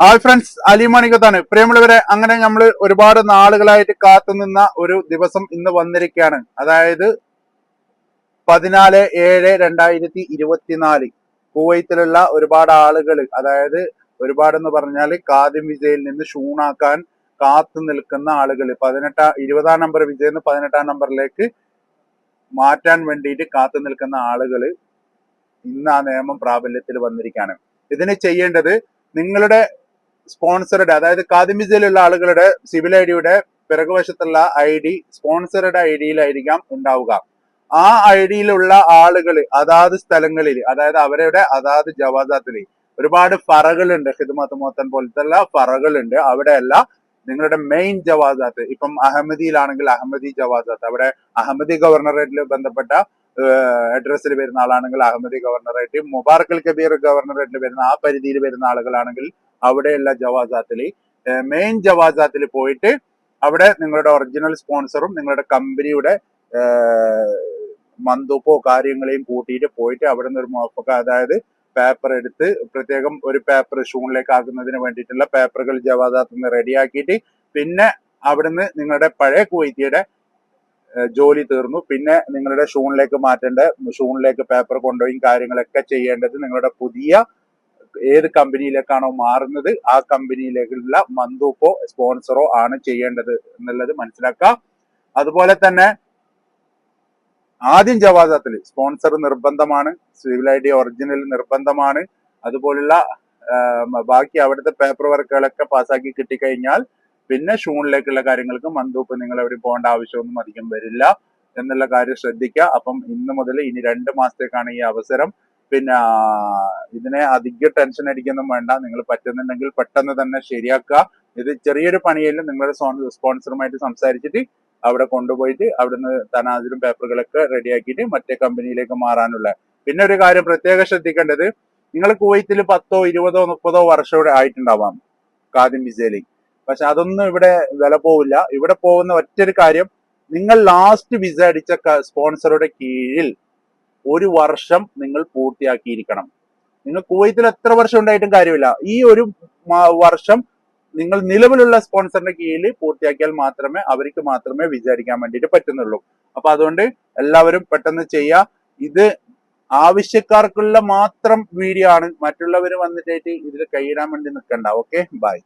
Hi friends അലിമണികത്താണ് പ്രിയമുള്ളവരെ അങ്ങനെ നമ്മൾ ഒരുപാട് നാളുകളായിട്ട് കാത്തുനിന്ന ഒരു ദിവസം ഇന്ന് വന്നിരിക്കുകയാണ്. അതായത് പതിനാല് ഏഴ് രണ്ടായിരത്തി ഇരുപത്തിനാല്. കുവൈത്തിലുള്ള ഒരുപാട് ആളുകൾ അതായത് ഒരുപാടെന്ന് പറഞ്ഞാൽ കാദിം വിജയിൽ നിന്ന് ഷൂണാക്കാൻ കാത്തു നിൽക്കുന്ന ആളുകൾ പതിനെട്ടാം ഇരുപതാം നമ്പർ വിജയിൽ നിന്ന് പതിനെട്ടാം നമ്പറിലേക്ക് മാറ്റാൻ വേണ്ടിയിട്ട് കാത്തു നിൽക്കുന്ന ആളുകൾ ഇന്ന് ആ നിയമം പ്രാബല്യത്തിൽ വന്നിരിക്കുകയാണ്. ഇതിന് ചെയ്യേണ്ടത് നിങ്ങളുടെ സ്പോൺസറുടെ അതായത് കാതിമിസയിലുള്ള ആളുകളുടെ സിവിൽ ഐ ഡിയുടെ പിറകുവശത്തുള്ള ഐ ഡി സ്പോൺസറുടെ ഐ ഡിയിലായിരിക്കാം ഉണ്ടാവുക. ആ ഐ ഡിയിലുള്ള ആളുകൾ അതാത് സ്ഥലങ്ങളിൽ അതായത് അവരുടെ അതാത് ജവാദാത്തിൽ ഒരുപാട് ഫറകളുണ്ട്. ഹിദ്മത്ത് മോത്തൻ പോലത്തെ ഫറകളുണ്ട്. അവിടെയല്ല നിങ്ങളുടെ മെയിൻ ജവാദാത്ത്. ഇപ്പം അഹമ്മദിയിലാണെങ്കിൽ അഹമ്മദി ജവാദാത്ത്. അവിടെ അഹമ്മദി ഗവർണറേറ്റിൽ ബന്ധപ്പെട്ട അഡ്രസ്സിൽ വരുന്ന ആളാണെങ്കിൽ Ahmadi governorate. Mubarak Al Kabeer ഗവർണറേറ്റിൽ വരുന്ന ആ പരിധിയിൽ വരുന്ന ആളുകളാണെങ്കിൽ അവിടെയുള്ള ജവാസാത്തിൽ മെയിൻ ജവാസാത്തിൽ പോയിട്ട് അവിടെ നിങ്ങളുടെ ഒറിജിനൽ സ്പോൺസറും നിങ്ങളുടെ കമ്പനിയുടെ മന്തുപ്പോ കാര്യങ്ങളെയും കൂട്ടിയിട്ട് പോയിട്ട് അവിടെ നിന്ന് ഒരു മുവഫക്ക അതായത് പേപ്പർ എടുത്ത് പ്രത്യേകം ഒരു പേപ്പർ ഷൂണിലേക്ക് ആക്കുന്നതിന് വേണ്ടിയിട്ടുള്ള പേപ്പറുകൾ ജവാദാത്തിൽ നിന്ന് റെഡിയാക്കിയിട്ട് പിന്നെ അവിടുന്ന് നിങ്ങളുടെ പഴയ കുവൈത്തിയുടെ ജോലി തീർന്നു. പിന്നെ നിങ്ങളുടെ ഷൂണിലേക്ക് മാറ്റേണ്ട ഷൂണിലേക്ക് പേപ്പർ കൊണ്ടുപോയി കാര്യങ്ങളൊക്കെ ചെയ്യേണ്ടത് നിങ്ങളുടെ പുതിയ ഏത് കമ്പനിയിലേക്കാണോ മാറുന്നത് ആ കമ്പനിയിലേക്കുള്ള മന്തൂപ്പോ സ്പോൺസറോ ആണ് ചെയ്യേണ്ടത് എന്നുള്ളത് മനസ്സിലാക്കാം അതുപോലെ തന്നെ ആദ്യം ജവാദത്തിൽ സ്പോൺസർ നിർബന്ധമാണ് സിവിൽ ഐ ഡി ഒറിജിനൽ നിർബന്ധമാണ്. അതുപോലുള്ള ബാക്കി അവിടുത്തെ പേപ്പർ വർക്കുകളൊക്കെ പാസ്സാക്കി കിട്ടിക്കഴിഞ്ഞാൽ പിന്നെ ഷൂണിലേക്കുള്ള കാര്യങ്ങൾക്ക് മന്തൂപ്പ് നിങ്ങൾ എവിടെ പോകേണ്ട ആവശ്യമൊന്നും അധികം വരില്ല എന്നുള്ള കാര്യം ശ്രദ്ധിക്കുക. അപ്പം ഇന്ന് മുതൽ ഇനി രണ്ട് മാസത്തേക്കാണ് ഈ അവസരം. പിന്നെ ഇതിനെ അധിക ടെൻഷൻ അടിക്കൊന്നും വേണ്ട. നിങ്ങൾ പറ്റുന്നുണ്ടെങ്കിൽ പെട്ടെന്ന് തന്നെ ശരിയാക്കുക. ഇത് ചെറിയൊരു പണിയെല്ലാം നിങ്ങളുടെ സ്പോൺസറുമായിട്ട് സംസാരിച്ചിട്ട് അവിടെ കൊണ്ടുപോയിട്ട് അവിടുന്ന് തനാതിലും പേപ്പറുകളൊക്കെ റെഡിയാക്കിയിട്ട് മറ്റേ കമ്പനിയിലേക്ക് മാറാനുള്ള. പിന്നെ ഒരു കാര്യം പ്രത്യേകം ശ്രദ്ധിക്കേണ്ടത് നിങ്ങൾ കുവൈത്തിൽ പത്തോ ഇരുപതോ മുപ്പതോ വർഷം ആയിട്ടുണ്ടാവാം കാദിം വിസയിലേക്ക് പക്ഷെ അതൊന്നും ഇവിടെ വില പോവില്ല. ഇവിടെ പോകുന്ന ഒറ്റൊരു കാര്യം നിങ്ങൾ ലാസ്റ്റ് വിസ അടിച്ച സ്പോൺസറുടെ കീഴിൽ ഒരു വർഷം നിങ്ങൾ പൂർത്തിയാക്കിയിരിക്കണം. നിങ്ങൾ കുവൈത്തിൽ എത്ര വർഷം ഉണ്ടായിട്ടും കാര്യമില്ല. ഈ ഒരു വർഷം നിങ്ങൾ നിലവിലുള്ള സ്പോൺസറിന്റെ കീഴിൽ പൂർത്തിയാക്കിയാൽ മാത്രമേ അവർക്ക് മാത്രമേ വിചാരിക്കാൻ വേണ്ടിയിട്ട് പറ്റുന്നുള്ളൂ. അപ്പൊ അതുകൊണ്ട് എല്ലാവരും പെട്ടെന്ന് ചെയ്യുക. ഇത് ആവശ്യക്കാർക്കുള്ള മാത്രം വീഡിയോ ആണ്. മറ്റുള്ളവർ വന്നിട്ടായിട്ട് ഇതിൽ കൈയിടാൻ വേണ്ടി നിൽക്കണ്ട. Okay bye